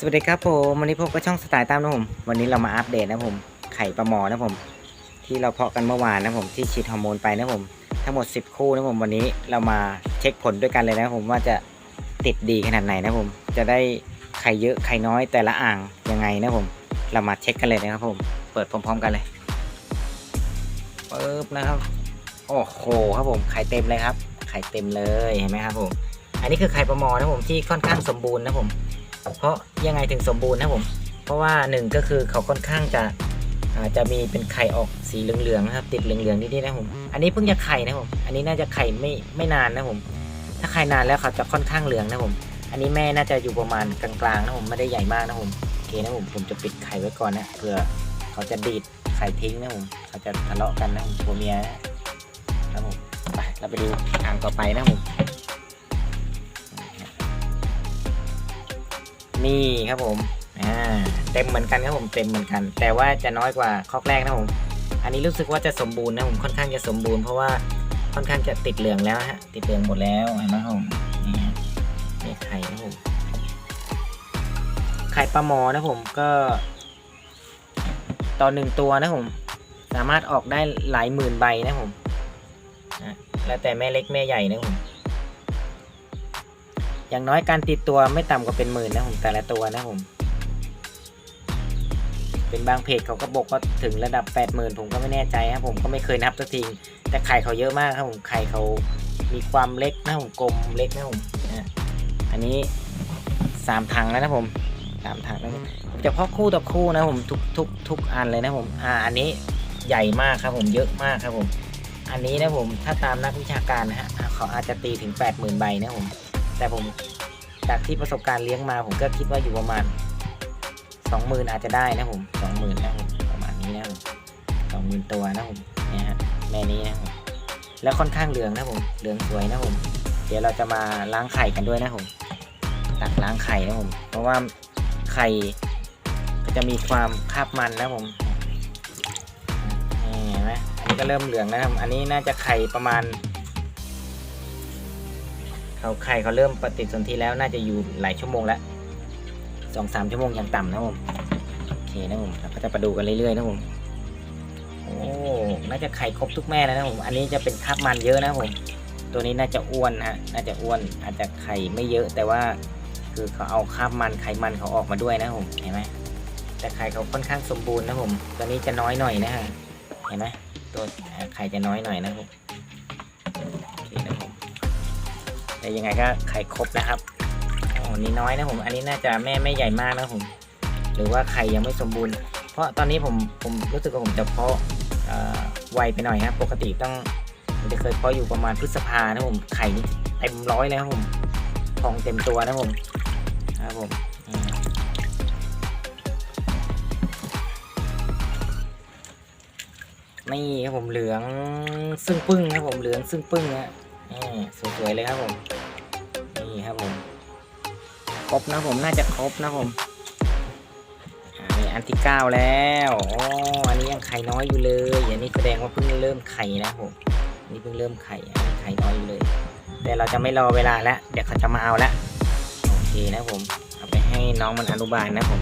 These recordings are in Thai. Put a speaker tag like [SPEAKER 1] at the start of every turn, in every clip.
[SPEAKER 1] สวัสดีครับผมวันนี้พบกับช่องสไตล์ตามนะผมวันนี้เรามาอัปเดตนะผมไข่ปลาหมอนะผม ที่เราเพาะกันเมื่อวานนะผมที่ฉีดฮอร์โมนไปนะผมทั้งหมด 10 คู่นะผมวันนี้เรามาเช็คผลด้วยกันเลยนะผมว่าจะติดดีขนาดไหนนะผม จะได้ไข่เยอะไข่น้อยแต่ละอ่างยังไงนะผม เรามาเช็คกันเลยนะครับผม เปิดพร้อมๆกันเลยปึ๊บนะครับโอ้โหครับผมไข่เต็มเลยครับ ไข่เต็มเลยเห็นไหมครับผม อันนี้คือไข่ปลาหมอนะผมที่ค่อนข้างสมบูรณ์นะผม เพราะยังไงถึงสมบูรณ์นะผม เพราะว่าหนึ่งก็คือเขาค่อนข้างจะอาจจะมีเป็นไข่ออกสีเหลืองๆนะครับ ติดเหลืองๆนิดๆนะผม อันนี้เพิ่งจะไข่นะผม อันนี้น่าจะไข่ไม่ไม่นานนะผม ถ้าไข่นานแล้วเขาจะค่อนข้างเหลืองนะผม อันนี้แม่น่าจะอยู่ประมาณกลางๆนะผมไม่ได้ใหญ่มากนะผมโอเคนะผมผมจะปิดไข่ไว้ก่อนนะเผื่อเขาจะดีดไข่ทิ้งนะผมเขาจะทะเลาะกันนะผมตัวเมียนะครับผมไปเราไปดูอ่างต่อไปนะผม นี่ครับผมอ่าเต็มเหมือนกันครับผมเต็มเหมือนกัน แต่ว่าจะน้อยกว่าคอกแรกนะผมอันนี้รู้สึกว่าจะสมบูรณ์นะผมค่อนข้างจะสมบูรณ์เพราะว่าค่อนข้างจะติดเหลืองแล้วฮะติดเหลืองหมดแล้วเห็นไหมครับผมนี่ฮะนี่ไข่นะผมไข่ปลาหมอนะผมก็ต่อหนึ่งตัวนะผมสามารถออกได้หลายหมื่นใบนะผมแล้วแต่แม่เล็กแม่ใหญ่นะผม อย่างน้อยการติดตัวไม่ต่ำกว่าเป็นหมื่นนะผมแต่ละตัวนะผม เป็นบางเพจเขาก็บอกว่าถึงระดับ 8 0,000 ผมก็ไม่แน่ใจครับผมก็ไม่เคยนับสักทีแต่ไข่เขาเยอะมากครับผมไข่เขามีความเล็กนะผมกลมเล็กนะผมอันนี้สามถังแล้วนะผมสามถังแล้วเฉพาะคู่ต่อคู่นะผมทุกทุกทุกอันเลยนะผมอ่าอันนี้ใหญ่มากครับผมเยอะมากครับผม อันนี้นะผมถ้าตามนักวิชาการนะฮะเขาอาจจะตีถึง 80,000 ใบนะผม แต่ผมจากที่ประสบการณ์เลี้ยงมา ผมก็คิดว่าอยู่ประมาณสองหมื่นอาจจะได้นะผมสองหมื่นนะผมประมาณนี้นะผมสองหมื่นตัวนะผมเนี่ยฮะแม่นี้นะผมแล้วค่อนข้างเหลืองนะผมเหลืองสวยนะผม เดี๋ยวเราจะมาล้างไข่กันด้วยนะผมตักล้างไข่นะผม เพราะว่าไข่ก็จะมีความคาบมันนะผมนี่เห็นไหมอันนี้ก็เริ่มเหลืองนะครับ อันนี้น่าจะไข่ประมาณ เขาไข่เขาเริ่มปฏิสนธิแล้วน่าจะอยู่หลายชั่วโมงแล้วสองสามชั่วโมงอย่างต่ำนะผมโอเคนะผมเราก็จะไปดูกันเรื่อยๆนะผมโอ้น่าจะไข่ครบทุกแม่แล้วนะผมอันนี้จะเป็นคราบมันเยอะนะผมตัวนี้น่าจะอ้วนฮะน่าจะอ้วนอาจจะไข่ไม่เยอะแต่ว่าคือเขาเอาคราบมันไขมันเขาออกมาด้วยนะผมเห็นไหมแต่ไข่เขาค่อนข้างสมบูรณ์นะผมตัวนี้จะน้อยหน่อยนะฮะเห็นไหมตัวไข่จะน้อยหน่อยนะผม แต่ยังไงก็ไข่ครบนะครับอ๋อนี่น้อยนะผม อันนี้น่าจะแม่ไม่ใหญ่มากนะผม หรือว่าไข่ยังไม่สมบูรณ์ เพราะตอนนี้ผมผมรู้สึกว่าผมจะเพาะไวไปหน่อยครับปกติต้องผมจะเคยเพาะอยู่ประมาณพฤษภานะผม ไข่นี่เต็มร้อยแล้วผมทองเต็มตัวนะผมครับผมอืมนี่ครับผมเหลืองซึ่งปึ้งครับผมเหลืองซึ่งปึ้งนะ นี่สวยๆเลยครับผม นี่ครับผม ครบนะผมน่าจะครบนะผมนี่อันที่เก้าแล้วอ๋ออันนี้ยังไข่น้อยอยู่เลยอันนี้แสดงว่าเพิ่งเริ่มไข่นะผมนนี้เพิ่งเริ่มไข่อันนี้ไข่น้อยอยู่เลย แต่เราจะไม่รอเวลาแล้วเดี๋ยวเขาจะมาเอาแล้วโอเคนะผมเอาไปให้น้องมันอนุบาลนะผม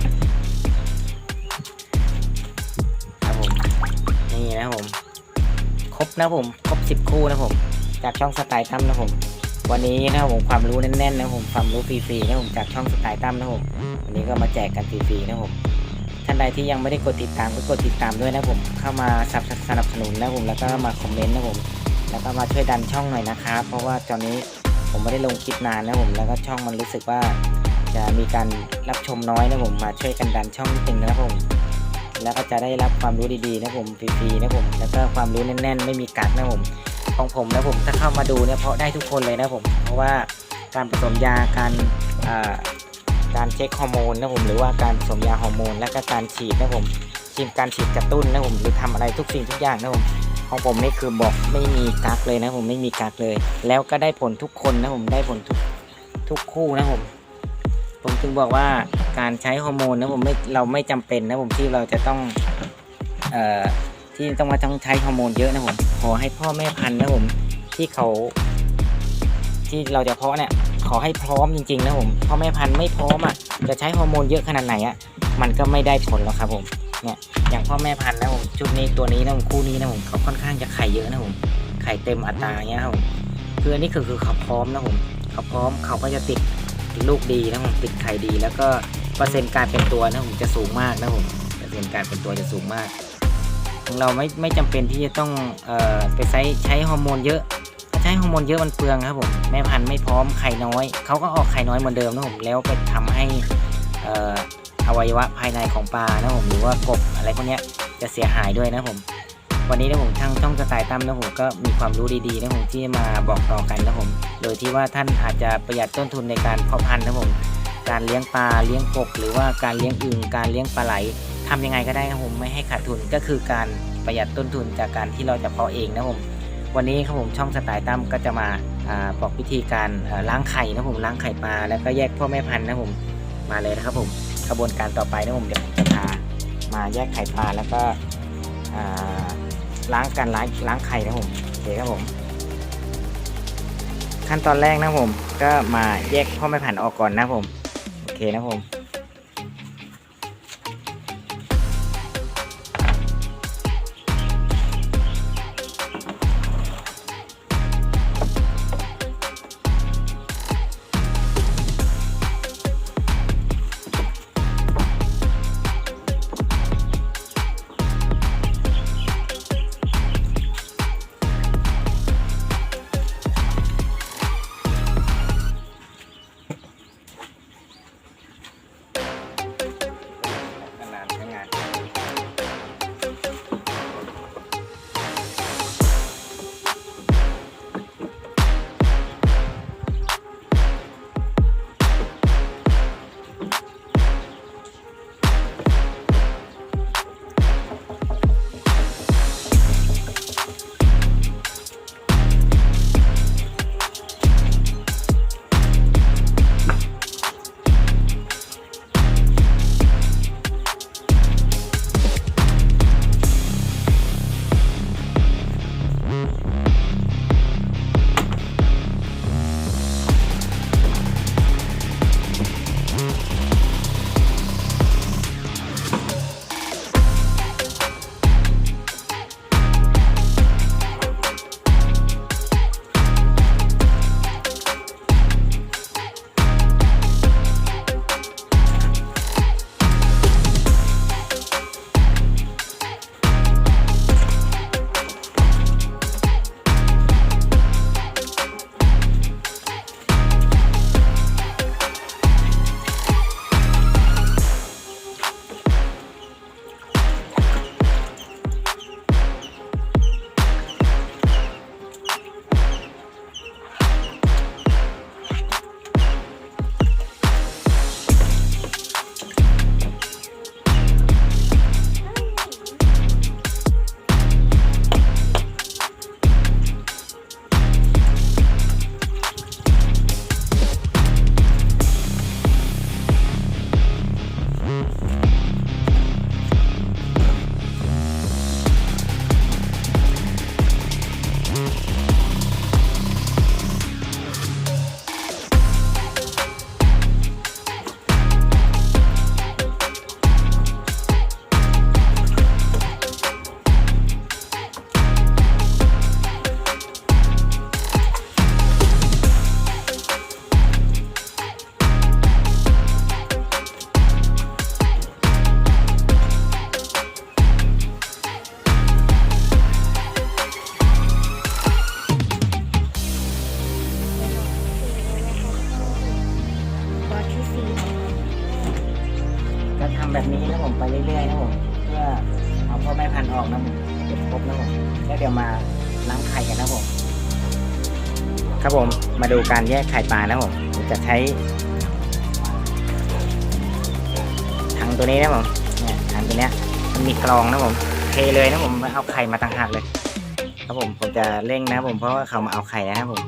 [SPEAKER 1] ครับผมนี่นะผม ครบนะผม ครบสิบคู่นะผม จากช่องสไตล์ตั้มนะผม วันนี้นะครับผมความรู้แน่นๆนะผมความรู้ฟรีๆนะผมจากช่องสไตล์ตั้มนะผมวันนี้ก็มาแจกกันฟรีๆนะผมท่านใดที่ยังไม่ได้กดติดตามก็กดติดตามด้วยนะผมเข้ามาสนับสนับสนุนนะผมแล้วก็มาคอมเมนต์นะผมแล้วก็มาช่วยดันช่องหน่อยนะครับเพราะว่าตอนนี้ผมไม่ได้ลงคลิปนานนะผมแล้วก็ช่องมันรู้สึกว่าจะมีการรับชมน้อยนะผมมาช่วยกันดันช่องนิดนึงนะครับผมแล้วก็จะได้รับความรู้ดีๆนะผมฟรีๆนะผมแล้วก็ความรู้แน่นๆ ไม่มีกักนะผม ของผมนะผมถ้าเข้ามาดูเนี่ยเพราะได้ทุกคนเลยนะผม เพราะว่าการผสมยาการการเช็คฮอร์โมนนะผมหรือว่าการผสมยาฮอร์โมน และก็การฉีดนะผมฉีดการฉีดกระตุ้นนะผมหรือทำอะไรทุกสิ่งทุกอย่างนะผมของผมนี่คือบอกไม่มีกักเลยนะผมไม่มีกักเลย แล้วก็ได้ผลทุกคนนะผมได้ผลทุกทุกคู่นะผมผมถึงบอกว่าการใช้ฮอร์โมนนะผมไม่เราไม่จำเป็นนะผมที่เราจะต้องเอ่อ ที่ต้องมาต้องใช้ฮอร์โมนเยอะนะผมขอให้พ่อแม่พันธุ์นะผมที่เขา ที่เราจะเพาะเนี่ย ขอให้พร้อมจริงๆนะผมพ่อแม่พันธุ์ไม่พร้อมอะจะใช้ฮอร์โมนเยอะขนาดไหนอะมันก็ไม่ได้ผลหรอกครับผมเนี่ยอย่างพ่อแม่พันธุ์นะผมชุดนี้ตัวนี้นะผมคู่นี้นะผมเขาค่อนข้างจะไข่เยอะนะผมไข่เต็มอัตราเงี้ยครับผมคืออันนี้คือคือเขาพร้อมนะผมเขาพร้อมเขาก็จะติดลูกดีนะผมติดไข่ดี แล้วก็เปอร์เซ็นต์การเป็นตัวนะผมจะสูงมากนะผมเปอร์เซ็นต์การเป็นตัวจะสูงมาก ของเราไม่ไม่จำเป็นที่จะต้องเอ่อไปใช้ใช้ฮอร์โมนเยอะถ้าใช้ฮอร์โมนเยอะมันเปลืองครับผมแม่พันธุ์ไม่พร้อมไข่น้อยเขาก็ออกไข่น้อยเหมือนเดิมนะผมแล้วไปทำให้เอ่ออวัยวะภายในของปลานะผมหรือว่ากบอะไรพวกเนี้ยจะเสียหายด้วยนะผมวันนี้นะผมทางช่องสไตล์ตั้มนะผมก็มีความรู้ดีๆนะผมที่มาบอกต่อกันนะผม โดยที่ว่าท่านอาจจะประหยัดต้นทุนในการเพาะพันธุ์นะผมการเลี้ยงปลาเลี้ยงกบหรือว่าการเลี้ยงอึ่งการเลี้ยงปลาไหล ทำยังไงก็ได้ครับผมไม่ให้ขาดทุนก็คือการประหยัดต้นทุนจากการที่เราจะเพาะเองนะผมวันนี้ครับผมช่องสไตล์ตั้มก็จะมาบอกวิธีการล้างไข่นะผมล้างไข่ปลาแล้วก็แยกพ่อแม่พันธุ์นะผมมาเลยนะครับผมกระบวนการต่อไปนะผมเดี๋ยวผมจะพามาแยกไข่ปลาแล้วก็ล้างการล้างล้างไข่นะผมโอเคครับผม ขั้นตอนแรกนะผมก็มาแยกพ่อแม่พันธุ์ออกก่อนนะผมโอเคนะผม ก็ทำแบบนี้นะผมไปเรื่อยๆนะผมเพื่อเอาพ่อแม่พันธุ์ออกนะผมเก็บครบนะผมแล้วเดี๋ยวมาล้างไข่กันนะผมครับผมมาดูการแยกไข่ปลานะผมผมจะใช้ถังตัวนี้นะผมเนี่ยถังตัวเนี้ยมันมีกรองนะผมเทเลยนะผมม่เอาไข่มาต่างหากเลย ครับผมผมจะเร่งนะผมเพราะว่าเขามาเอาไข่นะครับผม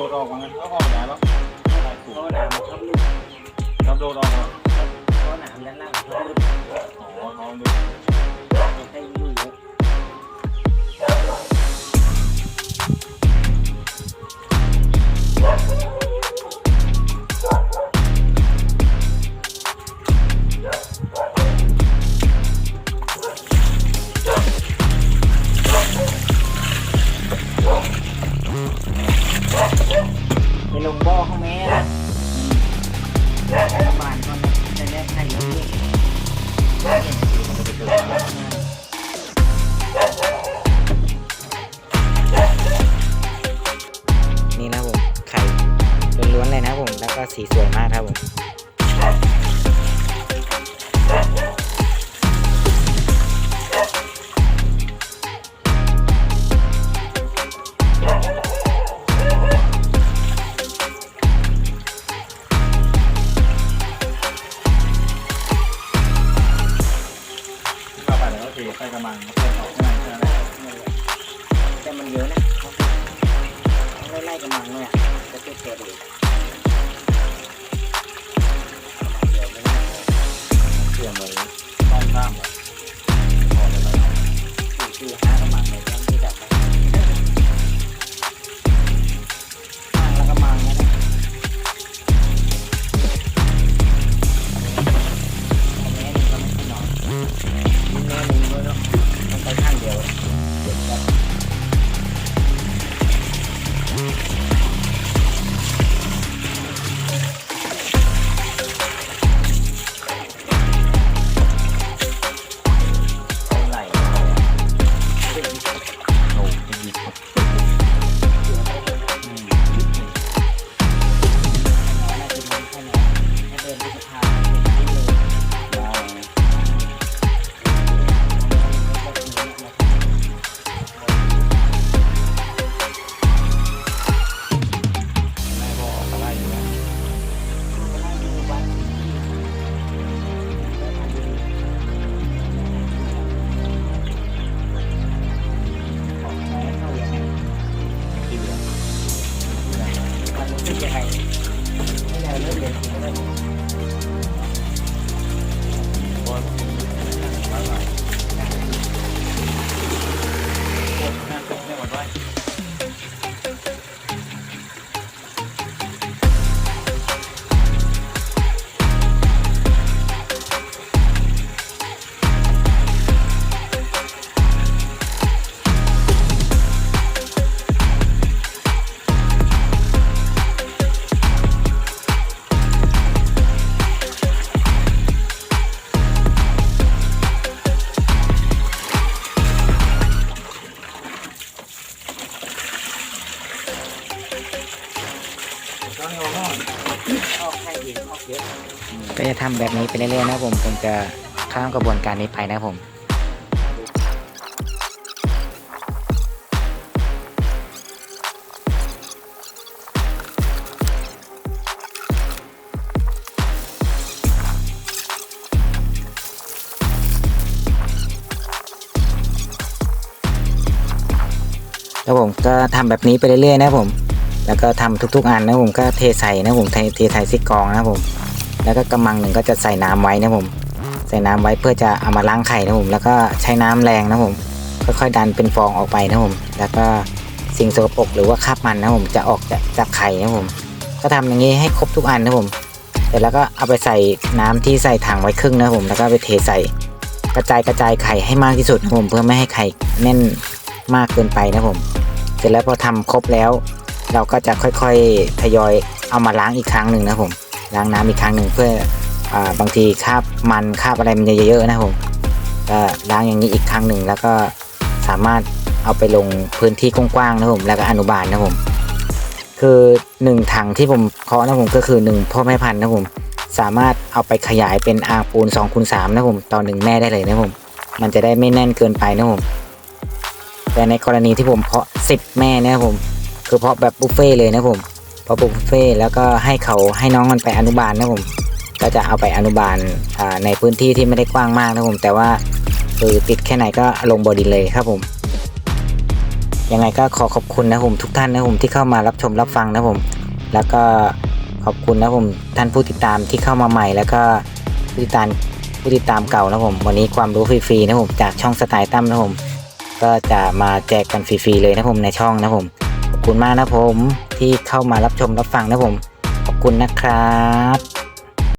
[SPEAKER 2] ดดออกมางั้นก็ออกได้ปะ
[SPEAKER 1] เพราะหนามมันชอบลูก
[SPEAKER 2] ครับโดดออกมา
[SPEAKER 1] เพราะหนามด้านล่างมันชอบลุก
[SPEAKER 2] อ๋อท้องดู
[SPEAKER 1] ให้ยเย ไปเรื่อยๆนะผมผมจะ
[SPEAKER 2] ข้าม
[SPEAKER 1] กระบวนการ
[SPEAKER 2] นี้ไป
[SPEAKER 1] นะผมแล้วผมก็ทำแบบนี้ไปเรื่อยๆนะผม แล้วก็ทำทุกๆ อันนะผมก็เทใส่นะผมเทใส่ซิกกองนะผม แล้วก็กำมังหนึ่งก็จะใส่น้ำไว้นะผมใส่น้ำไว้เพื่อจะเอามาล้างไข่นะผม แล้วก็ใช้น้ำแรงนะผมค่อยๆดันเป็นฟองออกไปนะผม แล้วก็สิ่งสกปรกหรือว่าคราบมันนะผมจะออกจากจากไข่นะผม ก็ทำอย่างนี้ให้ครบทุกอันนะผมเสร็จแล้วก็เอาไปใส่น้ำที่ใส่ถังไว้ครึ่งนะผม แล้วก็ไปเทใส่กระจายกระจายไข่ให้มากที่สุดนะผมเพื่อไม่ให้ไข่แน่นมากเกินไปนะผม เสร็จแล้วพอทำครบแล้ว เราก็จะค่อยๆทยอยเอามาล้างอีกครั้งหนึ่งนะผม ล้างน้ำอีกครั้งหนึ่งเพื่ออบางทีคราบมันคราบอะไรมันจะเยอะๆนะครับผมก็ล้างอย่างนี้อีกครั้งหนึ่งแล้วก็สามารถเอาไปลงพื้นที่กว้างๆนะครับผมแล้วก็อนุบาลนะครับผมคือหนึ่งถังที่ผมเคาะนะครับผมก็คือหนึ่งพ่อแม่พันธุ์นะครับผมสามารถเอาไปขยายเป็นอ่างปูน2คูณ3นะครับผมต่อหนึ่งแม่ได้เลยนะครับผมมันจะได้ไม่แน่นเกินไปนะครับผมแต่ในกรณีที่ผมเพาะ 10 แม่นะครับผมคือเพาะแบบบุฟเฟ่เลยนะผม เพาะบุฟเฟ่แล้วก็ให้เขาให้น้องมันไปอนุบาลนะผมก็จะเอาไปอนุบาลในพื้นที่ที่ไม่ได้กว้างมากนะผม แต่ว่าคือติดแค่ไหนก็ลงบอดินเลยครับผม ยังไงก็ขอขอบคุณนะผมทุกท่านนะผมที่เข้ามารับชมรับฟังนะผม แล้วก็ขอบคุณนะผมท่านผู้ติดตามที่เข้ามาใหม่ แล้วก็ผู้ติดตามผู้ติดตามเก่านะผม วันนี้ความรู้ฟรีๆนะผมจากช่องสไตล์ตั้มนะผม ก็จะมาแจกกันฟรีๆเลยนะผมในช่องนะผม คุณมากนะผมที่เข้ามารับชมรับฟังนะผม ขอบคุณนะครับ